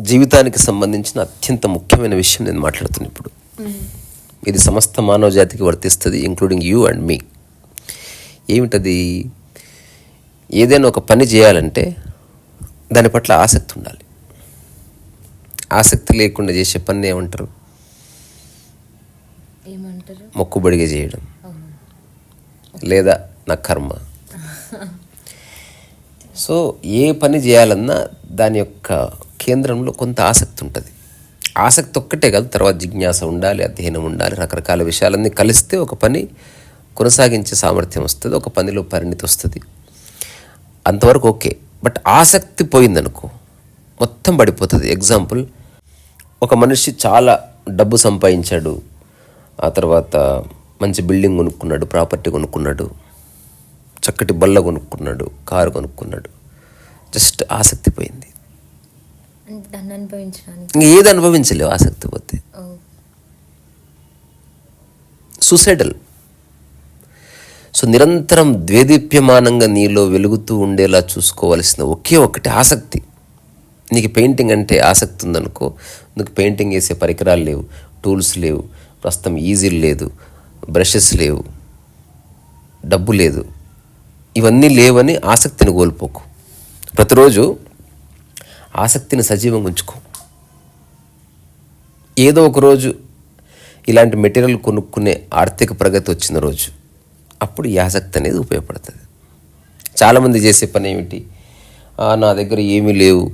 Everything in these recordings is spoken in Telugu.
జీవితానికి సంబంధించిన అత్యంత ముఖ్యమైన విషయం నేను మాట్లాడుతున్నా ఇప్పుడు. ఇది సమస్త మానవ జాతికి వర్తిస్తుంది ఇంక్లూడింగ్ యూ అండ్ మీ ఏమిటది? ఏదైనా ఒక పని చేయాలంటే దాని పట్ల ఆసక్తి ఉండాలి. ఆసక్తి లేకుండా చేసే పని ఏమంటారు? ఏమంటారు? మొక్కుబడిగా చేయడం. లేదా నా కర్మ. సో ఏ పని చేయాలన్నా దాని యొక్క కేంద్రంలో కొంత ఆసక్తి ఉంటుంది. ఆసక్తి ఒక్కటే కాదు తర్వాత జిజ్ఞాస ఉండాలి అధ్యయనం ఉండాలి రకరకాల విషయాలన్నీ కలిస్తే ఒక పని కొనసాగించే సామర్థ్యం వస్తుంది ఒక పనిలో పరిణితి వస్తుంది. అంతవరకు ఓకే. బట్ ఆసక్తి పోయిందనుకో మొత్తం పడిపోతుంది. ఎగ్జాంపుల్ ఒక మనిషి చాలా డబ్బు సంపాదించాడు ఆ తర్వాత మంచి బిల్డింగ్ కొనుక్కున్నాడు ప్రాపర్టీ కొనుక్కున్నాడు చక్కటి బల్ల కొనుక్కున్నాడు కారు కొనుక్కున్నాడు. జస్ట్ ఆసక్తి పోయింది. ఇంక ఏది అనుభవించలేవు ఆసక్తి పోతే. సూసైడల్ సో నిరంతరం ద్వేదీప్యమానంగా నీలో వెలుగుతూ ఉండేలా చూసుకోవాల్సిన ఒకే ఒకటి ఆసక్తి. నీకు పెయింటింగ్ అంటే ఆసక్తి ఉందనుకో నీకు పెయింటింగ్ వేసే పరికరాలు లేవు టూల్స్ లేవు ప్రస్తుతం ఈజీ లేదు బ్రషెస్ లేవు. డబ్బు లేదు. ఇవన్నీ లేవని ఆసక్తిని కోల్పోకు. ప్రతిరోజు ఆసక్తిని సజీవంగా ఉంచుకో. ఏదో ఒక రోజు ఇలాంటి మెటీరియల్ కొనుక్కునే ఆర్థిక ప్రగతి వచ్చిన రోజు అప్పుడు ఈ ఆసక్తి అనేది ఉపయోగపడుతుంది. చాలామంది చేసే పని ఏమిటి? నా దగ్గర ఏమీ లేవు.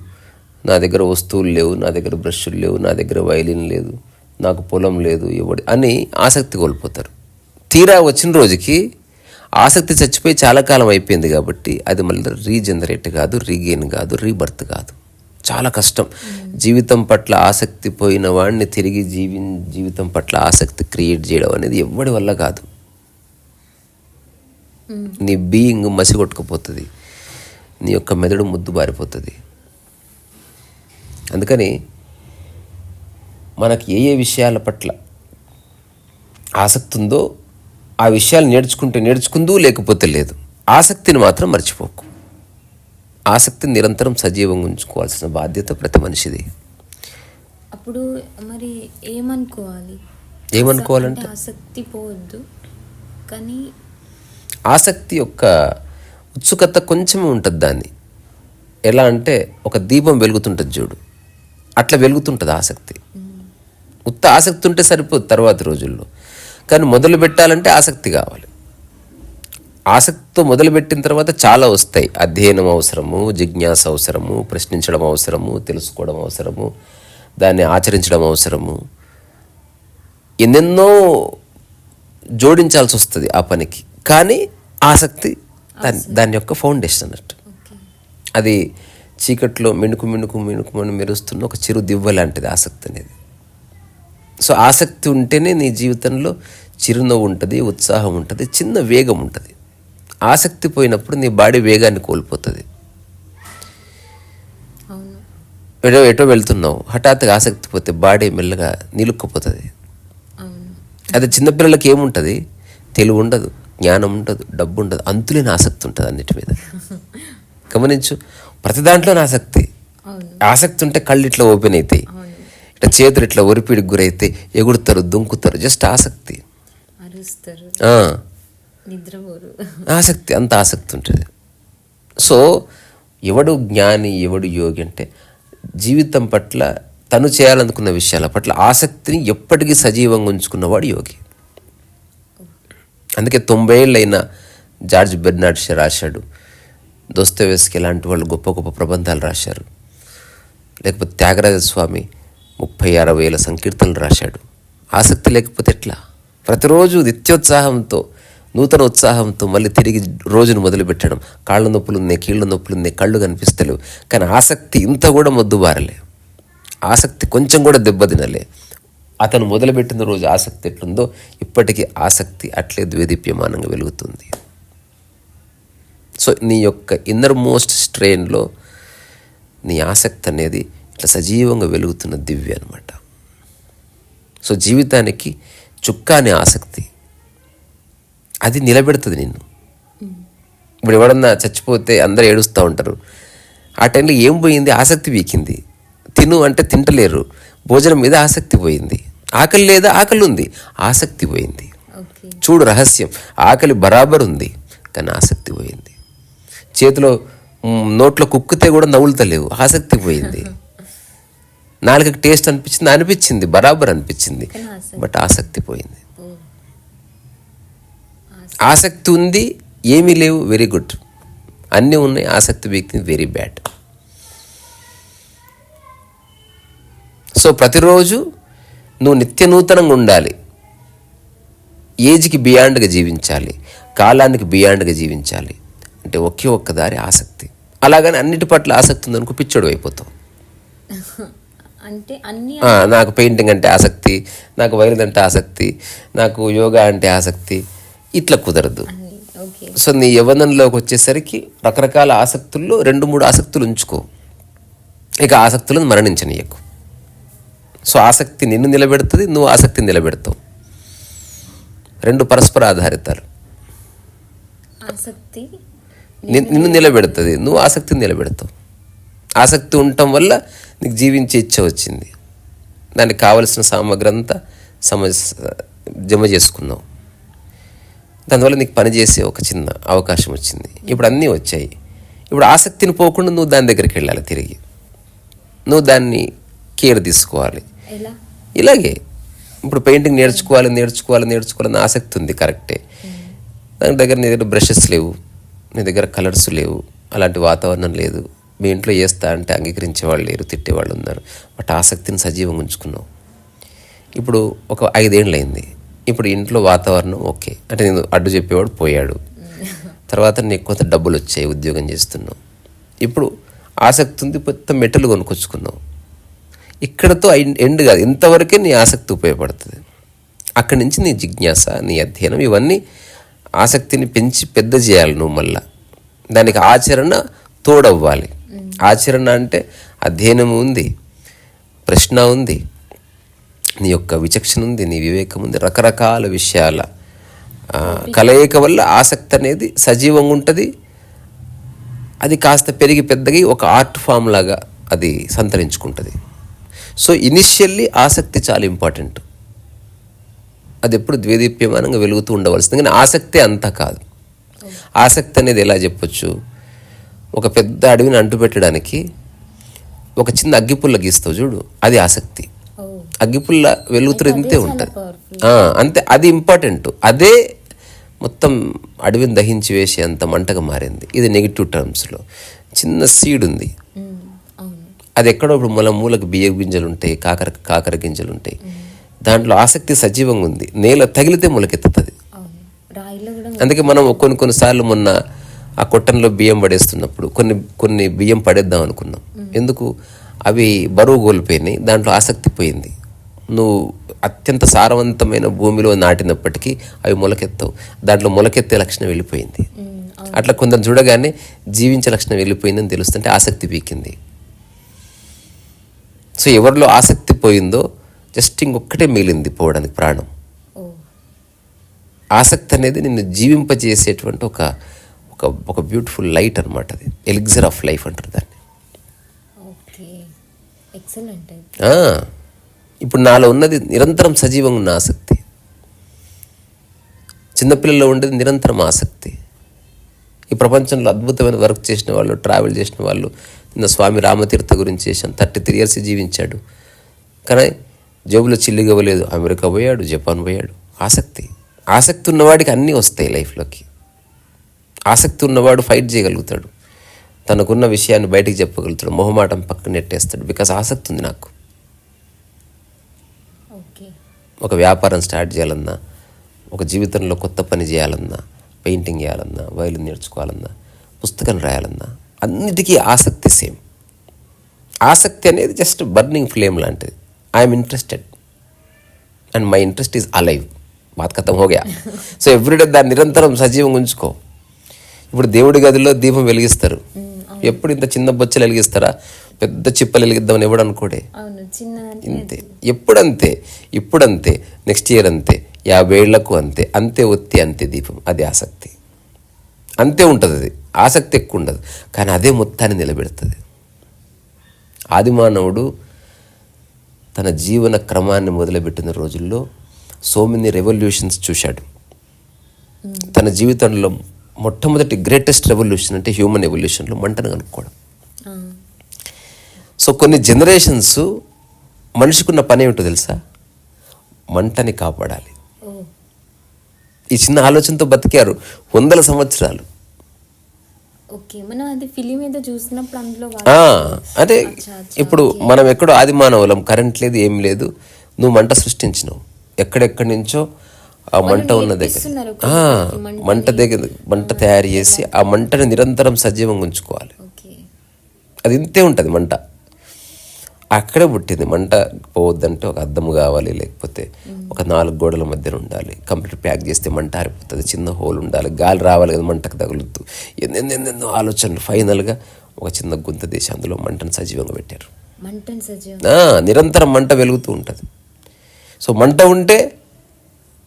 నా దగ్గర వస్తువులు లేవు నా దగ్గర బ్రష్లు లేవు నా దగ్గర వైలిన్ లేదు. నాకు పొలం లేదు ఎవడి అని ఆసక్తి కోల్పోతారు. తీరా వచ్చిన రోజుకి ఆసక్తి చచ్చిపోయి చాలా కాలం అయిపోయింది కాబట్టి అది మళ్ళీ రీజనరేట్ కాదు రీగెయిన్ కాదు రీబర్త్ కాదు. చాలా కష్టం. జీవితం పట్ల ఆసక్తి పోయిన వాడిని తిరిగి జీవి జీవితం పట్ల ఆసక్తి క్రియేట్ చేయడం అనేది ఎవడి వల్ల కాదు. నీ బీయింగ్ మసి కొట్టుకుపోతుంది నీ యొక్క మెదడు ముద్దు బారిపోతుంది. అందుకని మనకి ఏ ఏ విషయాల పట్ల ఆసక్తి ఉందో ఆ విషయాలు నేర్చుకుంటే నేర్చుకుందు లేకపోతే లేదు. ఆసక్తిని మాత్రం మర్చిపోకు. ఆసక్తిని నిరంతరం సజీవంగా ఉంచుకోవాల్సిన బాధ్యత ప్రతి మనిషిది. అప్పుడు మరి ఏమనుకోవాలి? ఏమనుకోవాలంటే? ఆసక్తి పోవద్దు. కానీ ఆసక్తి యొక్క ఉత్సుకత కొంచెమే ఉంటుంది దాన్ని. ఎలా అంటే ఒక దీపం వెలుగుతుంటుంది చూడు. అట్లా వెలుగుతుంటుంది ఆసక్తి. ఉత్త ఆసక్తి ఉంటే సరిపోదు తర్వాత రోజుల్లో. కానీ మొదలు పెట్టాలంటే ఆసక్తి కావాలి. ఆసక్తితో మొదలుపెట్టిన తర్వాత చాలా వస్తాయి. అధ్యయనం అవసరము జిజ్ఞాస అవసరము ప్రశ్నించడం అవసరము తెలుసుకోవడం అవసరము దాన్ని ఆచరించడం అవసరము. ఎన్నెన్నో జోడించాల్సి వస్తుంది ఆ పనికి. కానీ ఆసక్తి దాని దాని యొక్క ఫౌండేషన్ అన్నట్టు. అది చీకట్లో మిణుకు మిణుకు మిణుకు మని మెరుస్తున్న ఒక చిరు దివ్వ లాంటిది ఆసక్తి అనేది. సో ఆసక్తి ఉంటేనే నీ జీవితంలో చిరునవ్వు ఉంటుంది ఉత్సాహం ఉంటుంది చిన్న వేగం ఉంటుంది. ఆసక్తి పోయినప్పుడు నీ బాడీ వేగాన్ని కోల్పోతుంది. ఎటో ఎటో వెళ్తున్నావు హఠాత్తుగా ఆసక్తి పోతే బాడీ మెల్లగా నిలుక్కుపోతుంది. అదే చిన్నపిల్లలకి ఏముంటుంది? తెలివి ఉండదు జ్ఞానం ఉండదు డబ్బు ఉండదు అంతులేని ఆసక్తి ఉంటుంది అన్నిటి మీద. గమనించు ప్రతి దాంట్లోనే ఆసక్తి. ఆసక్తి ఉంటే కళ్ళు ఇట్లా ఓపెన్ అవుతాయి ఇట్లా చేతులు ఇట్లా ఒరిపిడికి గురైతే ఎగురుతారు దుంకుతారు. జస్ట్ ఆసక్తి. ఆసక్తి అంత ఆసక్తి ఉంటుంది. సో ఎవడు జ్ఞాని ఎవడు యోగి అంటే జీవితం పట్ల తను చేయాలనుకున్న విషయాల పట్ల ఆసక్తిని ఎప్పటికీ సజీవంగా ఉంచుకున్నవాడు యోగి. అందుకే తొంభై ఏళ్ళైన జార్జ్ బెర్నాడ్ షా రాశాడు. దోస్తవేస్కి లాంటి వాళ్ళు గొప్ప గొప్ప ప్రబంధాలు రాశారు. లేకపోతే త్యాగరాజ స్వామి ముప్పై ఆరు వేల సంకీర్తనలు రాశాడు. ఆసక్తి లేకపోతే ఎట్లా? ప్రతిరోజు నిత్యోత్సాహంతో నూతన ఉత్సాహంతో మళ్ళీ తిరిగి రోజును మొదలుపెట్టడం. కాళ్ళ నొప్పులు ఉన్నాయి కీళ్ళ నొప్పులు ఉన్నాయి కళ్ళు కనిపిస్తలేవు. కానీ ఆసక్తి ఇంత కూడా మొద్దుబారలే ఆసక్తి కొంచెం కూడా దెబ్బతినలే అతను మొదలుపెట్టిన రోజు ఆసక్తి ఎట్లుందో ఇప్పటికీ ఆసక్తి అట్లే ద్వేదీప్యమానంగా వెలుగుతుంది. సో నీ యొక్క ఇన్నర్ మోస్ట్ స్ట్రెయిన్లో నీ ఆసక్తి అనేది ఇట్లా సజీవంగా వెలుగుతున్న దివ్య అనమాట సో జీవితానికి చుక్కాని ఆసక్తి. అది నిలబెడుతుంది నిన్ను. ఇప్పుడు ఎవడన్నా చచ్చిపోతే అందరూ ఏడుస్తూ ఉంటారు. ఆ టైంలో ఏం పోయింది? ఆసక్తి వీకింది. తిను అంటే తింటలేరు. భోజనం మీద ఆసక్తి పోయింది. ఆకలి లేదా? ఆకలి ఉంది. ఆసక్తి పోయింది. చూడు రహస్యం. ఆకలి బరాబర్ ఉంది కానీ ఆసక్తి పోయింది. చేతిలో నోట్లో కుక్కితే కూడా నవ్వులుతలేవు. ఆసక్తి పోయింది. నాలుగకి టేస్ట్ అనిపించింది అనిపించింది బరాబర్ అనిపించింది. బట్ ఆసక్తి పోయింది. ఆసక్తి. ఉంది ఏమీ లేవు వెరీ గుడ్. అన్నీ ఉన్నాయి ఆసక్తి వ్యక్తి వెరీ బ్యాడ్. సో ప్రతిరోజు నువ్వు నిత్య నూతనంగా ఉండాలి. ఏజ్కి బియాండ్గా జీవించాలి కాలానికి బియాండ్గా జీవించాలి. అంటే ఒకే ఒక్క దారి ఆసక్తి. అలాగని అన్నిటి పట్ల ఆసక్తి ఉందనుకో పిచ్చోడు అయిపోతావు. అంటే అన్ని నాకు పెయింటింగ్ అంటే ఆసక్తి నాకు వైరల్ అంటే ఆసక్తి నాకు యోగా అంటే ఆసక్తి ఇట్లా కుదరదు. సో నీ యవ్వనంలోకి వచ్చేసరికి రకరకాల ఆసక్తుల్లో రెండు మూడు ఆసక్తులు ఉంచుకో. ఇక ఆసక్తులను మరణించనీయకు. సో ఆసక్తి నిన్ను నిలబెడుతుంది నువ్వు ఆసక్తిని నిలబెడతావు. రెండు పరస్పర ఆధారితాలు. ఆసక్తి నిన్ను నిలబెడుతుంది నువ్వు ఆసక్తిని నిలబెడతావు. ఆసక్తి ఉండటం వల్ల నీకు జీవించే ఇచ్చ వచ్చింది. దానికి కావలసిన సామగ్రి అంతా సమ జమ చేసుకున్నావు. దానివల్ల నీకు పని చేసే ఒక చిన్న అవకాశం వచ్చింది. ఇప్పుడు అన్నీ వచ్చాయి. ఇప్పుడు ఆసక్తిని పోకుండా నువ్వు దాని దగ్గరికి వెళ్ళాలి తిరిగి. నువ్వు దాన్ని కేర్ తీసుకోవాలి. ఇలాగే. ఇప్పుడు పెయింటింగ్ నేర్చుకోవాలి నేర్చుకోవాలి నేర్చుకోవాలని ఆసక్తి ఉంది కరెక్టే. దాని దగ్గర నీ దగ్గర బ్రషెస్ లేవు. నీ దగ్గర కలర్స్ లేవు. అలాంటి వాతావరణం లేదు. మీ ఇంట్లో చేస్తా అంటే అంగీకరించే వాళ్ళు లేరు తిట్టేవాళ్ళు ఉన్నారు. బట్ ఆసక్తిని సజీవంగా ఉంచుకున్నావు. ఇప్పుడు ఒక ఐదేండ్లైంది ఇప్పుడు ఇంట్లో వాతావరణం ఓకే. అంటే నేను అడ్డు చెప్పేవాడు పోయాడు. తర్వాత నీకు కొంత డబ్బులు వచ్చాయి ఉద్యోగం చేస్తున్నావు. ఇప్పుడు ఆసక్తి ఉంది కొత్త మెట్టలు కొనుక్కొచ్చుకున్నావు. ఇక్కడతో ఎండ్ కాదు. ఇంతవరకే నీ ఆసక్తి ఉపయోగపడుతుంది. అక్కడి నుంచి నీ జిజ్ఞాస నీ అధ్యయనం ఇవన్నీ ఆసక్తిని పెంచి పెద్ద చేయాలి నువ్వు మళ్ళా. దానికి ఆచరణ తోడవ్వాలి. ఆచరణ అంటే అధ్యయనం ఉంది ప్రశ్న ఉంది నీ యొక్క విచక్షణ ఉంది నీ వివేకం ఉంది రకరకాల విషయాల కలయిక వల్ల ఆసక్తి అనేది సజీవంగా ఉంటుంది. అది కాస్త పెరిగి పెద్దగి ఒక ఆర్ట్ ఫామ్ లాగా అది సంతరించుకుంటుంది. సో ఇనిషియల్లీ ఆసక్తి చాలా ఇంపార్టెంట్. అది ఎప్పుడు ద్వేదీప్యమానంగా వెలుగుతూ ఉండవలసింది కానీ ఆసక్తి అంతా కాదు. ఆసక్తి అనేది ఎలా చెప్పొచ్చు? ఒక పెద్ద అడవిని అంటుపెట్టడానికి ఒక చిన్న అగ్గిపుల్ల గీస్తావు చూడు అది ఆసక్తి. అగ్గిపుల్ల వెలుగుతురు ఇంతే ఉంటుంది. అంతే అది ఇంపార్టెంట్ అదే మొత్తం అడవిని దహించి వేసే అంత మంటగా మారింది. ఇది నెగిటివ్ టర్మ్స్లో చిన్న సీడ్ ఉంది. అది ఎక్కడో ఇప్పుడు మన మూలకు బియ్య గింజలు ఉంటాయి కాకర కాకర గింజలు ఉంటాయి. దాంట్లో ఆసక్తి సజీవంగా ఉంది. నేల తగిలితే మొలకెత్తుతుంది. అందుకే మనం కొన్ని కొన్నిసార్లు మొన్న ఆ కొట్టంలో బియ్యం పడేస్తున్నప్పుడు కొన్ని కొన్ని బియ్యం పడేద్దాం అనుకున్నాం. ఎందుకు? అవి బరువు కోల్పోయినాయి దాంట్లో ఆసక్తి పోయింది. నువ్వు అత్యంత సారవంతమైన భూమిలో నాటినప్పటికీ అవి మొలకెత్తవు. దాంట్లో మొలకెత్తే లక్షణం వెళ్ళిపోయింది. అట్లా కొందరు చూడగానే జీవించే లక్షణం వెళ్ళిపోయిందని తెలుస్తుంటే ఆసక్తి పీకింది. సో ఎవరిలో ఆసక్తి పోయిందో జస్ట్ ఇంకొక్కటే మిగిలింది పోవడానికి ప్రాణం. ఆసక్తి అనేది నిన్ను జీవింపజేసేటువంటి ఒక ఒక ఒక బ్యూటిఫుల్ లైట్ అనమాట అది. ఎలిగ్జర్ ఆఫ్ లైఫ్ అంటారు దాన్ని. ఇప్పుడు నాలో ఉన్నది నిరంతరం సజీవంగా ఉన్న ఆసక్తి. చిన్నపిల్లల్లో ఉండేది నిరంతరం ఆసక్తి. ఈ ప్రపంచంలో అద్భుతమైన వర్క్ చేసిన వాళ్ళు ట్రావెల్ చేసిన వాళ్ళు నిన్న స్వామి రామతీర్థ గురించి చేశాను. థర్టీ త్రీ ఇయర్స్ జీవించాడు. కానీ జేబులో చిల్లిగవ్వలేదు. అమెరికా పోయాడు జపాన్ పోయాడు. ఆసక్తి. ఆసక్తి ఉన్నవాడికి అన్నీ వస్తాయి లైఫ్లోకి. ఆసక్తి ఉన్నవాడు ఫైట్ చేయగలుగుతాడు. తనకున్న విషయాన్ని బయటికి చెప్పగలుగుతాడు. మొహమాటం పక్కన నెట్టేస్తాడు. బికాస్ ఆసక్తి ఉంది నాకు. ఒక వ్యాపారం స్టార్ట్ చేయాలన్నా ఒక జీవితంలో కొత్త పని చేయాలన్నా పెయింటింగ్ చేయాలన్నా వైలిన్ నేర్చుకోవాలన్నా పుస్తకం రాయాలన్నా అన్నిటికీ ఆసక్తి సేమ్ ఆసక్తి అనేది జస్ట్ బర్నింగ్ ఫ్లేమ్ లాంటిది. I'm interested and my interest is alive bath ఖతం హోగా సో ఎవ్రీడే దాన్ని నిరంతరం సజీవంగా ఉంచుకో. ఇప్పుడు దేవుడి గదిలో దీపం వెలిగిస్తారు. ఎప్పుడు ఇంత చిన్న బొచ్చలు వెలిగిస్తారా? పెద్ద చిప్పలు వెలిగిద్దామని ఎవడు అనుకోడే? ఇంతే. ఎప్పుడంతే ఇప్పుడంతే నెక్స్ట్ ఇయర్ అంతే యాభై ఏళ్ళకు అంతే అంతే ఒత్తి అంతే దీపం. అది ఆసక్తి. అంతే ఉంటుంది అది. ఆసక్తి ఎక్కువ ఉండదు. కానీ అదే మొత్తాన్ని నిలబెడుతుంది. ఆదిమానవుడు తన జీవన క్రమాన్ని మొదలుపెట్టిన రోజుల్లో సో మెనీ రెవల్యూషన్స్ చూశాడు. తన జీవితంలో మొట్టమొదటి గ్రేటెస్ట్ రెవల్యూషన్ అంటే హ్యూమన్ ఎవల్యూషన్లో మంటను కనుక్కోవడం సో కొన్ని జనరేషన్స్ మనిషికున్న పని ఏమిటో తెలుసా? మంటని కాపాడాలి. ఈ చిన్న ఆలోచనతో బతికారు వందల సంవత్సరాలు. అంటే ఇప్పుడు మనం ఎక్కడో ఆది మానవులం కరెంట్ లేదు ఏం లేదు నువ్వు మంట సృష్టించినావు. ఎక్కడెక్కడి నుంచో ఆ మంట ఉన్న దగ్గర. మంట దగ్గర. మంట తయారు చేసి ఆ మంటని నిరంతరం సజీవంగా ఉంచుకోవాలి. అది ఇంతే ఉంటుంది మంట. అక్కడే పుట్టింది. మంట పోవద్దంటే ఒక అద్దం కావాలి లేకపోతే ఒక నాలుగు గోడల మధ్యన ఉండాలి. కంప్లీట్ ప్యాక్ చేస్తే మంట ఆరిపోతుంది. చిన్న హోల్ ఉండాలి. గాలి రావాలి కదా మంటకు తగులుతూ. ఎన్నెన్నెన్నెన్నో ఆలోచనలు ఫైనల్గా ఒక చిన్న గుంత తీసి అందులో మంటను సజీవంగా పెట్టారు. నిరంతరం మంట వెలుగుతూ ఉంటుంది. సో మంట ఉంటే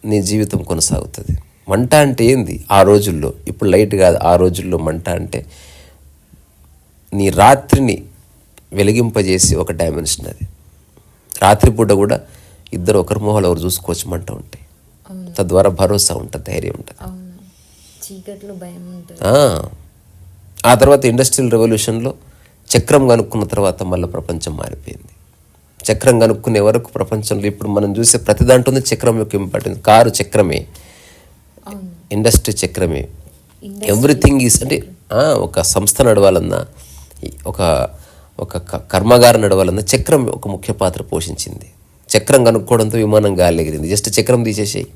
నీ జీవితం కొనసాగుతుంది. మంట అంటే ఏంది? ఆ రోజుల్లో ఇప్పుడు లైట్ కాదు ఆ రోజుల్లో మంట అంటే నీ రాత్రిని వెలిగింపజేసి ఒక డైమెన్షన్ అది. రాత్రిపూట కూడా ఇద్దరు ఒకరి మొహాలు ఎవరు చూసుకోవచ్చు మంట ఉంటే. తద్వారా భరోసా ఉంటుంది ధైర్యం ఉంటుంది. ఆ తర్వాత ఇండస్ట్రియల్ రెవల్యూషన్లో చక్రం కనుక్కున్న తర్వాత మళ్ళీ ప్రపంచం మారిపోయింది. చక్రం కనుక్కునే వరకు ప్రపంచంలో ఇప్పుడు మనం చూసే ప్రతి దాంట్లోనే చక్రం యొక్క ఇంపార్టెన్స్ కారు చక్రమే. ఇండస్ట్రీ చక్రమే. ఎవ్రీథింగ్ ఈస్ అంటే ఒక సంస్థ నడవాలన్నా ఒక ఒక క- కర్మాగారం నడవాలన్నా చక్రం ఒక ముఖ్య పాత్ర పోషించింది. చక్రం కనుక్కోవడంతో విమానం గాలి ఎగిరింది. జస్ట్ చక్రం తీసేసేయి.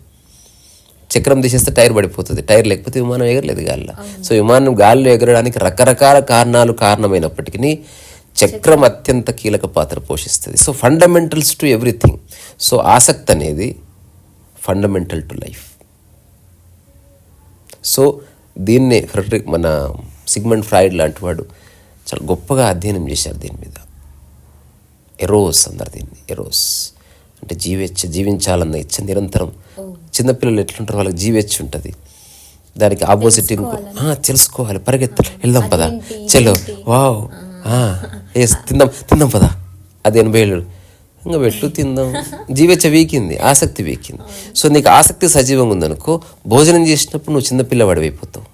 చక్రం తీసేస్తే టైర్ పడిపోతుంది. టైర్ లేకపోతే విమానం ఎగరలేదు గాలిలో. సో విమానం గాలిలో ఎగరడానికి రకరకాల కారణాలు కారణమైనప్పటికీ చక్రం అత్యంత కీలక పాత్ర పోషిస్తుంది. So fundamentals to everything so ఆసక్తి అనేది ఫండమెంటల్ టు లైఫ్ సో దీన్నే ఫ్రెడరిక్ మన సిగ్మండ్ ఫ్రాయిడ్ లాంటి వాడు చాలా గొప్పగా అధ్యయనం చేశారు దీని మీద. ఎరోస్ అన్నారు దీన్ని. ఎరోస్. అంటే జీవేచ్ఛ జీవించాలన్న ఇచ్చ నిరంతరం. చిన్నపిల్లలు ఎట్లుంటారు వాళ్ళకి జీవేచ్ఛ ఉంటుంది. దానికి ఆపోజిట్ ఇంకో తెలుసుకోవాలి. పరిగెత్త వెళ్దాం పదా. చలో. వావ్. ఎస్ తిందాం తిందాం పదా. అది ఎనభై ఏళ్ళు. ఇంకా పెట్టు తిందాం. జీవచ్చ వీకింది ఆసక్తి వీకింది. సో నీకు ఆసక్తి సజీవంగా ఉందనుకో భోజనం చేసినప్పుడు నువ్వు చిన్నపిల్లవాడు అయిపోతావు.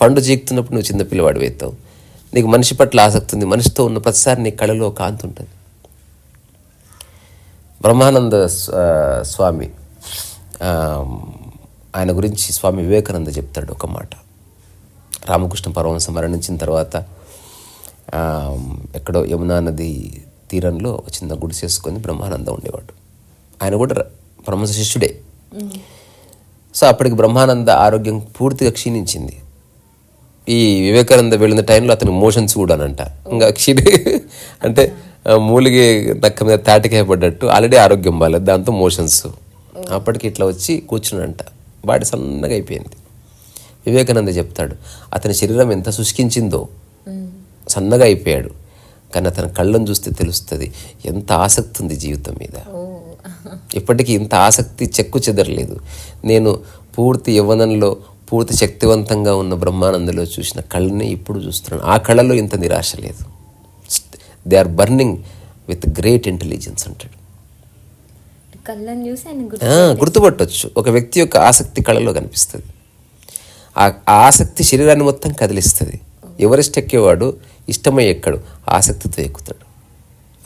పండు చీకుతున్నప్పుడు నువ్వు చిన్నపిల్లవాడు అవుతావు. నీకు మనిషి పట్ల ఆసక్తి ఉంది. మనిషితో ఉన్న ప్రతిసారి నీ కళలో కాంతి ఉంటుంది. బ్రహ్మానంద స్వామి ఆయన గురించి స్వామి వివేకానంద చెప్తాడు ఒక మాట. రామకృష్ణ పరమహంస మరణించిన తర్వాత ఎక్కడో యమునా నది తీరంలో ఒక చిన్న గుడిసేసుకొని బ్రహ్మానంద ఉండేవాడు. ఆయన కూడా ర- పరమహంస శిష్యుడే సో అప్పటికి బ్రహ్మానంద ఆరోగ్యం పూర్తిగా క్షీణించింది. ఈ వివేకానంద వెళ్ళిన టైంలో అతను మోషన్స్ కూడా అనంట ఇంకా క్షీణి అంటే మూలిగే నక్క మీద తాటికాయ పడ్డట్టు ఆల్రెడీ ఆరోగ్యం బాగాలేదు దాంతో మోషన్స్. అప్పటికి ఇట్లా వచ్చి కూర్చునంట బాడీ సన్నగా అయిపోయింది. వివేకానంద చెప్తాడు అతని శరీరం ఎంత శుష్కించిందో. సన్నగా అయిపోయాడు. కానీ అతని కళ్ళను చూస్తే తెలుస్తుంది ఎంత ఆసక్తి ఉంది జీవితం మీద. ఇప్పటికీ ఇంత ఆసక్తి చెక్కు చెదరలేదు. నేను పూర్తి యవ్వనంలో పూర్తి శక్తివంతంగా ఉన్న బ్రహ్మానందలో చూసిన కళ్ళని ఇప్పుడు చూస్తున్నాను. ఆ కళలో ఇంత నిరాశ లేదు. They are burning with great intelligence అంటాడు. కళ్ళని చూసి ఆయన గుర్తు ఆ, గుర్తుపట్టొచ్చు. ఒక వ్యక్తి యొక్క ఆసక్తి కళలో కనిపిస్తుంది. ఆ ఆ ఆసక్తి శరీరాన్ని మొత్తం కదిలిస్తుంది. ఎవరెస్ట్ ఎక్కేవాడు ఇష్టమై ఎక్కడు ఆసక్తితో ఎక్కుతాడు.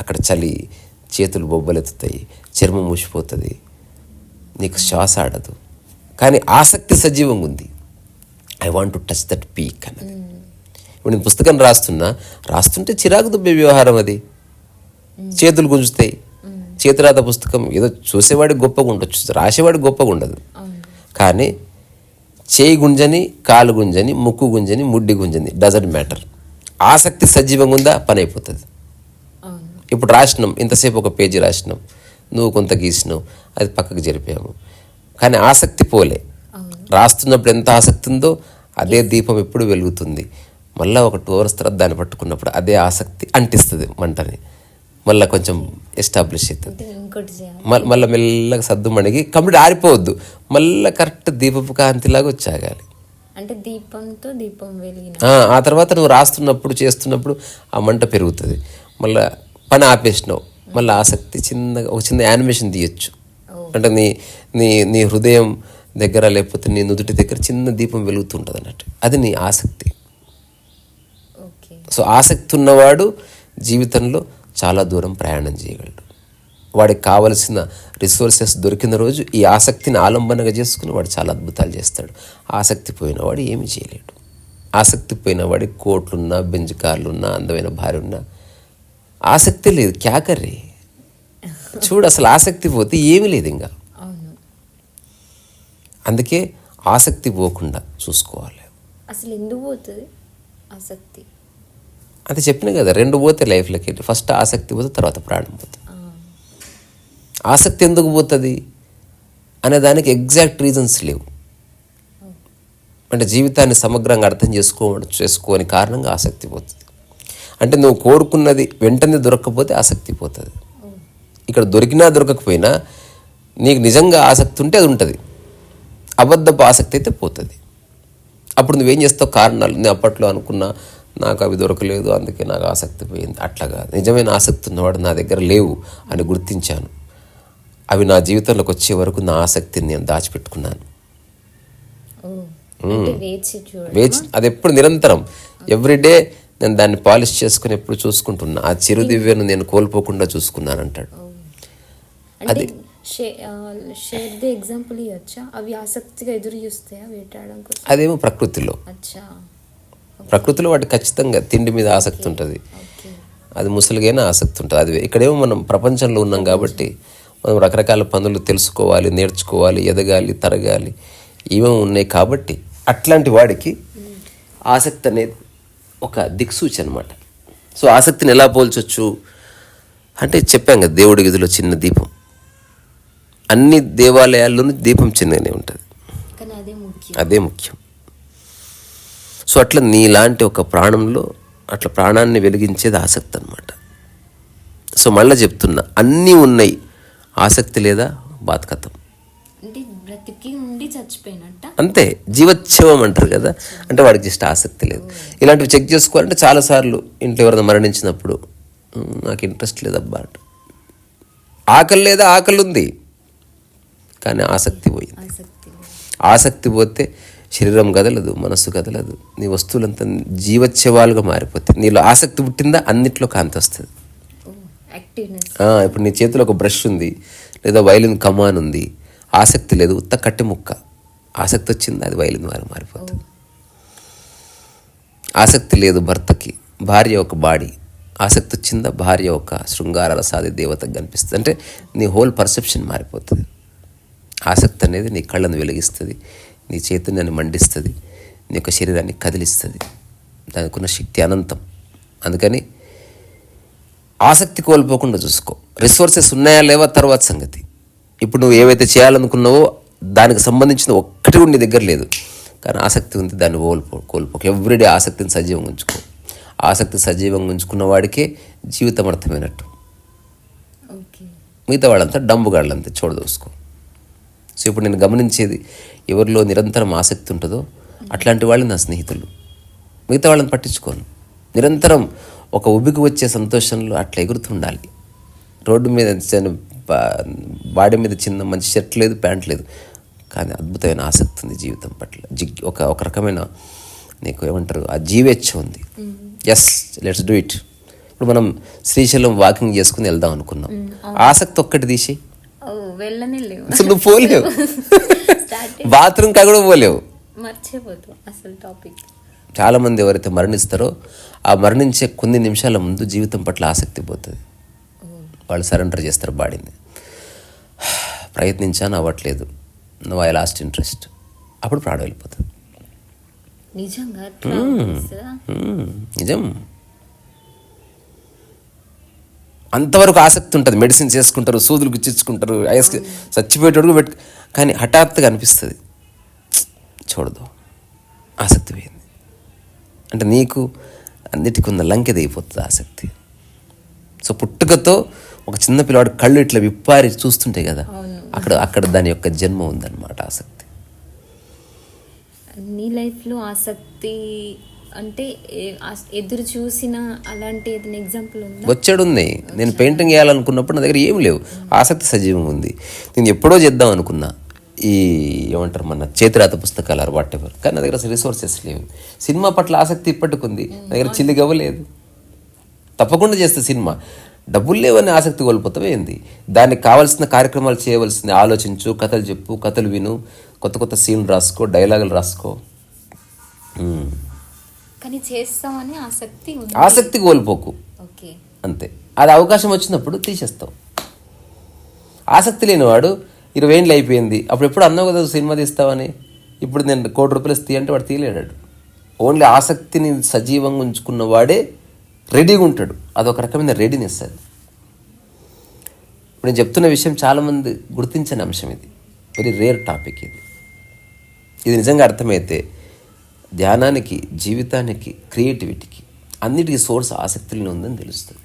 అక్కడ చలి చేతులు బొబ్బలెత్తుతాయి చర్మం మూసిపోతుంది నీకు శ్వాస ఆడదు. కానీ ఆసక్తి సజీవంగా ఉంది. I want to touch that peak అన్నది. ఇప్పుడు నేను పుస్తకం రాస్తున్నా రాస్తుంటే చిరాకు దుబ్బే వ్యవహారం అది. చేతులు గుంజుతాయి. చేతిరాత పుస్తకం ఏదో చూసేవాడికి గొప్పగా ఉండొచ్చు రాసేవాడికి గొప్పగా ఉండదు. కానీ చేయి గుంజని కాలు గుంజని ముక్కు గుంజని ముడ్డి గుంజని డజంట్ మ్యాటర్ ఆసక్తి సజీవంగా ఉందా? పని అయిపోతుంది. ఇప్పుడు రాసినాం ఇంతసేపు ఒక పేజీ రాసినాం నువ్వు కొంత గీసినావు అది పక్కకు జరిపాము. కానీ ఆసక్తి పోలే. రాస్తున్నప్పుడు ఎంత ఆసక్తి ఉందో అదే దీపం ఎప్పుడు వెలుగుతుంది. మళ్ళీ ఒక టూ అవర్స్ తర్వాత దాన్ని పట్టుకున్నప్పుడు అదే ఆసక్తి అంటిస్తుంది మంటని. మళ్ళీ కొంచెం ఎస్టాబ్లిష్ అవుతుంది. మళ్ళీ మెల్లగా సద్దు మణిగి కంప్లీట్ ఆరిపోవద్దు. మళ్ళీ కరెక్ట్ దీపపు కాంతిలాగా వచ్చాగాలి. అంటే దీపంతో దీపం వెలిగిన ఆ, ఆ తర్వాత నువ్వు రాస్తున్నప్పుడు చేస్తున్నప్పుడు ఆ మంట పెరుగుతుంది. మళ్ళీ పని ఆపేసినావు. మళ్ళీ ఆసక్తి చిన్నగా ఒక చిన్న యానిమేషన్ తీయచ్చు. అంటే నీ నీ నీ హృదయం దగ్గర లేకపోతే నీ నుదుటి దగ్గర చిన్న దీపం వెలుగుతుంటుంది అన్నట్టు అది నీ ఆసక్తి. ఓకే. సో ఆసక్తి ఉన్నవాడు జీవితంలో చాలా దూరం ప్రయాణం చేయగలడు. వాడికి కావలసిన రిసోర్సెస్ దొరికిన రోజు ఈ ఆసక్తిని ఆలంబనగా చేసుకుని వాడు చాలా అద్భుతాలు చేస్తాడు. ఆసక్తి పోయినవాడు ఏమీ చేయలేడు. ఆసక్తి పోయిన వాడికి కోట్లున్నా బెంజ్ కార్లున్నా అందమైన భార్య ఉన్నా ఆసక్తి లేదు క్యాకర్రీ చూడు అసలు ఆసక్తి పోతే ఏమీ లేదు ఇంకా. అందుకే ఆసక్తి పోకుండా చూసుకోవాలి. అసలు ఎందుకు పోతుంది ఆసక్తి? అది చెప్పిన కదా రెండు పోతే లైఫ్లోకి వెళ్ళి ఫస్ట్ ఆసక్తి పోతే తర్వాత ప్రాణం పోతుంది. ఆసక్తి ఎందుకు పోతుంది? అనే దానికి ఎగ్జాక్ట్ రీజన్స్ లేవు. అంటే జీవితాన్ని సమగ్రంగా అర్థం చేసుకో చేసుకోని కారణంగా ఆసక్తి పోతుంది. అంటే నువ్వు కోరుకున్నది వెంటనే దొరకకపోతే ఆసక్తి పోతుంది. ఇక్కడ దొరికినా దొరకకపోయినా నీకు నిజంగా ఆసక్తి ఉంటే అది ఉంటుంది. అబద్ధపు ఆసక్తి అయితే పోతుంది. అప్పుడు నువ్వేం చేస్తావు? కారణాలు నేను అప్పట్లో అనుకున్నా నాకు అవి దొరకలేదు అందుకే నాకు ఆసక్తి పోయింది. అట్లా కాదు. నిజమైన ఆసక్తి ఉన్నవాడు నా దగ్గర లేవు అని గుర్తించాను. అవి నా జీవితంలోకి వచ్చే వరకు నా ఆసక్తిని నేను దాచిపెట్టుకున్నాను. వేచి అది ఎప్పుడు నిరంతరం. ఎవ్రీడే నేను దాన్ని పాలిష్ చేసుకుని ఎప్పుడు చూసుకుంటున్నా. ఆ చిరు దివ్యను నేను కోల్పోకుండా చూసుకున్నాను అంటాడు అంటే షేర్ ది ఎగ్జాంపుల్ ఇవ్వచ్చా అవి ఆసక్తిగా ఎదురు చూస్తాయా వేటాడడం కోసం? అదేమో ప్రకృతిలో. ప్రకృతిలో వాటి ఖచ్చితంగా తిండి మీద ఆసక్తి ఉంటుంది. అది ముసలిగైనా ఆసక్తి ఉంటుంది. అది ఇక్కడేమో మనం ప్రపంచంలో ఉన్నాం కాబట్టి మనం రకరకాల పనులు తెలుసుకోవాలి నేర్చుకోవాలి ఎదగాలి తరగాలి. ఇవేమో ఉన్నాయి కాబట్టి అట్లాంటి వాడికి ఆసక్తి అనేది ఒక దిక్సూచి అనమాట సో ఆసక్తిని ఎలా పోల్చొచ్చు? అంటే చెప్పాం కదా దేవుడి గదిలో చిన్న దీపం. అన్ని దేవాలయాల్లోనూ దీపం చిన్నగానే ఉంటుంది. కానీ అదే ముఖ్యం. అదే ముఖ్యం. సో అట్లా నీలాంటి ఒక ప్రాణంలో అట్లా ప్రాణాన్ని వెలిగించేది ఆసక్తి అనమాట సో మళ్ళీ చెప్తున్నా అన్నీ ఉన్నాయి. ఆసక్తి లేదా చచ్చిపోయినట్ట? అంతే జీవోత్సవం అంటారు కదా. అంటే వాడికి జస్ట్ ఆసక్తి లేదు. ఇలాంటివి చెక్ చేసుకోవాలంటే చాలాసార్లు ఇంట్లో ఎవరైనా మరణించినప్పుడు "ఉమ్, నాకు ఇంట్రెస్ట్ లేదబ్బా అంట. ఆకలి లేదా ఆకలి ఉంది కానీ ఆసక్తి పోయింది. ఆసక్తి పోతే శరీరం కదలదు మనస్సు కదలదు. నీ వస్తువులంతా జీవోత్సవాలుగా మారిపోతాయి. నీలో ఆసక్తి పుట్టిందా? అన్నిట్లో కాంతి వస్తుంది. ఇప్పుడు నీ చేతిలో ఒక బ్రష్ ఉంది లేదా వైలిన్ కమాన్ ఉంది ఆసక్తి లేదు ఉత్త కట్టె ముక్క. ఆసక్తి వచ్చింది? అది వైలిన్ వారు మారిపోతుంది. ఆసక్తి లేదు భర్తకి భార్య ఒక బాడీ. ఆసక్తి వచ్చిందా? భార్య ఒక శృంగారాల సాది దేవతకు కనిపిస్తుంది. అంటే నీ హోల్ పర్సెప్షన్ మారిపోతుంది. ఆసక్తి అనేది నీ కళ్ళను వెలిగిస్తుంది నీ చైతన్యాన్ని మండిస్తుంది నీ యొక్క శరీరాన్ని కదిలిస్తుంది. దానికి ఉన్న శక్తి అనంతం. అందుకని ఆసక్తి కోల్పోకుండా చూసుకో. రిసోర్సెస్ ఉన్నాయా లేవా తర్వాత సంగతి. ఇప్పుడు నువ్వు ఏవైతే చేయాలనుకున్నావో దానికి సంబంధించిన ఒక్కటి నీ దగ్గర లేదు. కానీ ఆసక్తి ఉంది దాన్ని కోల్పో కోల్పోక ఎవ్రీడే ఆసక్తిని సజీవంగా ఉంచుకో. ఆసక్తి సజీవంగా ఉంచుకున్న వాడికే జీవితం అర్థమైనట్టు. మిగతా వాళ్ళంతా డంబుగాళ్ళంతా చూడదోసుకో సో ఇప్పుడు నేను గమనించేది ఎవరిలో నిరంతరం ఆసక్తి ఉంటుందో అట్లాంటి వాళ్ళు నా స్నేహితులు. మిగతా వాళ్ళని పట్టించుకోను. నిరంతరం ఒక ఉబికి వచ్చే సంతోషంలో అట్లా ఎగురుతుండాలి. రోడ్డు మీద బాడీ మీద చిన్న మంచి షర్ట్ లేదు ప్యాంట్ లేదు. కానీ అద్భుతమైన ఆసక్తి ఉంది జీవితం పట్ల. జిగ్ ఒక ఒక రకమైన నీకు ఏమంటారు ఆ జీవేచ్ఛ ఉంది. ఎస్ లెట్స్ డూ ఇట్ ఇప్పుడు మనం శ్రీశైలం వాకింగ్ చేసుకుని వెళ్దాం అనుకున్నాం. ఆసక్తి ఒక్కటి తీసి అసలు నువ్వు పోలేవు. బాత్రూమ్ కా కూడా పోలేవు. అసలు టాపిక్ చాలామంది ఎవరైతే మరణిస్తారో ఆ మరణించే కొన్ని నిమిషాల ముందు జీవితం పట్ల ఆసక్తి పోతుంది. వాళ్ళు సరెండర్ చేస్తారు బాడీని. ప్రయత్నించాను అవ్వట్లేదు. నువ్వు ఐ లాస్ట్ ఇంట్రెస్ట్. అప్పుడు ప్రాణం వెళ్ళిపోతుంది. నిజం. అంతవరకు ఆసక్తి ఉంటుంది. మెడిసిన్ చేసుకుంటారు సూదులు గుచ్చించుకుంటారు ఐస్ చచ్చిపోయేటోడు పెట్టు కానీ హఠాత్తుగా అనిపిస్తుంది. చూడదు. ఆసక్తి పోయింది. అంటే నీకు అన్నిటికీ ఉన్న లంకెది అయిపోతుంది ఆసక్తి సో పుట్టుకతో ఒక చిన్న పిల్లవాడు కళ్ళు ఇట్లా విప్పారి చూస్తుంటాయి కదా అక్కడ అక్కడ దాని యొక్క జన్మ ఉందన్నమాట ఆసక్తి నీ లైఫ్లో ఆసక్తి అంటే ఎదురు చూసిన అలాంటి ఏదైనా ఎగ్జాంపుల్ ఉందా? వచ్చాడు ఉంది నేను పెయింటింగ్ వేయాలనుకున్నప్పుడు నా దగ్గర ఏం లేవు. ఆసక్తి సజీవం ఉంది. నేను ఎప్పుడో చేద్దాం అనుకున్నా. ఈ ఏమంటారు మన చేతిరాత పుస్తకాలు వాట్ ఎవర్? కానీ నా దగ్గర రిసోర్సెస్ లేవు. సినిమా పట్ల ఆసక్తి ఇప్పటికి ఉంది నా దగ్గర చిల్లి గవ్వలేదు తప్పకుండా చేస్తే సినిమా. డబ్బులు లేవని ఆసక్తి కోల్పోతావే ఏంది? దానికి కావాల్సిన కార్యక్రమాలు చేయవలసింది ఆలోచించు కథలు చెప్పు కథలు విను. కొత్త కొత్త సీన్లు రాసుకో డైలాగులు రాసుకో. కానీ చేస్తామని ఆసక్తి ఆసక్తి కోల్పోకు. ఓకే. అంతే. అది అవకాశం వచ్చినప్పుడు తీసేస్తావు ఆసక్తి లేనివాడు ఇరవై ఏళ్ళు అయిపోయింది. అప్పుడు ఎప్పుడు అన్నావు కదా సినిమా తీస్తావని? ఇప్పుడు నేను కోటి రూపాయలు ఇస్తే అంటే వాడు తీయలేడాడు. ఓన్లీ ఆసక్తిని సజీవంగా ఉంచుకున్న వాడే రెడీగా ఉంటాడు. అదొక రకమైన రెడీనెస్ అది. ఇప్పుడు నేను చెప్తున్న విషయం చాలామంది గుర్తించని అంశం ఇది. వెరీ రేర్ టాపిక్ ఇది. ఇది నిజంగా అర్థమైతే ధ్యానానికి జీవితానికి క్రియేటివిటీకి అన్నిటికీ సోర్స్ ఆసక్తిలోనే ఉందని తెలుస్తుంది.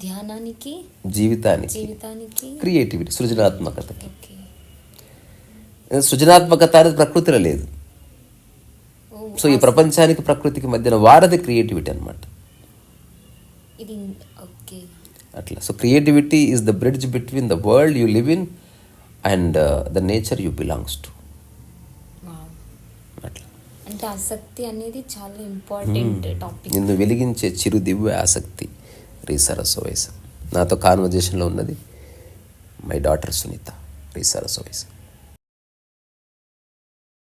ధ్యానానికి జీవితానికి జీవితానికి. క్రియేటివిటీ సృజనాత్మకతకి ఓకే. సృజనాత్మకత అనేది ప్రకృతిలో లేదు. సో ఈ ప్రపంచానికి ప్రకృతికి మధ్యన వారది క్రియేటివిటీ ఓకే. అట్లా. So creativity is the bridge between the world you live in and the nature you belongs to అంటే ఆసక్తి అనేది చాలా ఇంపార్టెంట్ టాపిక్ నిన్ను వెలిగించే చిరు దివ్య ఆసక్తి. రీసరస్ వయసు నాతో కాన్వర్జేషన్లో ఉన్నది మై డాటర్ సునీత రీసరస్ వయసు